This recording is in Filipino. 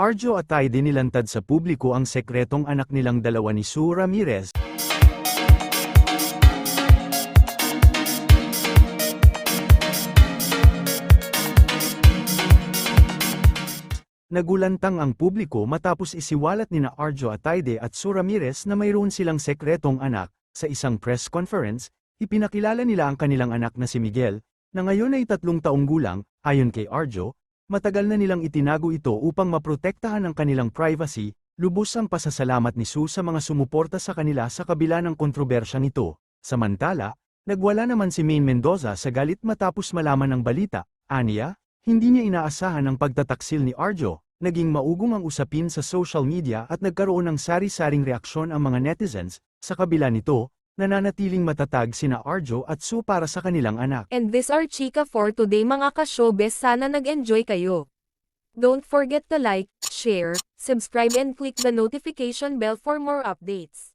Arjo at Ty dinilantad sa publiko ang sekretong anak nilang dalawa ni Sue Ramirez. Nagulantang ang publiko matapos isiwalat nina Arjo Ataide at Sue Ramirez na mayroon silang sekretong anak. Sa isang press conference, ipinakilala nila ang kanilang anak na si Miguel, na ngayon ay tatlong taong gulang, ayon kay Arjo, matagal na nilang itinago ito upang maprotektahan ang kanilang privacy, lubos ang pasasalamat ni Sue sa mga sumuporta sa kanila sa kabila ng kontrobersyang ito. Samantala, nagwala naman si Maine Mendoza sa galit matapos malaman ng balita, aniya, hindi niya inaasahan ang pagtataksil ni Arjo, naging maugong ang usapin sa social media at nagkaroon ng sari-saring reaksyon ang mga netizens, sa kabila nito, nananatiling matatag sina Arjo at Sue para sa kanilang anak. And this are Chika for today mga ka-showbiz sana nag-enjoy kayo. Don't forget to like, share, subscribe and click the notification bell for more updates.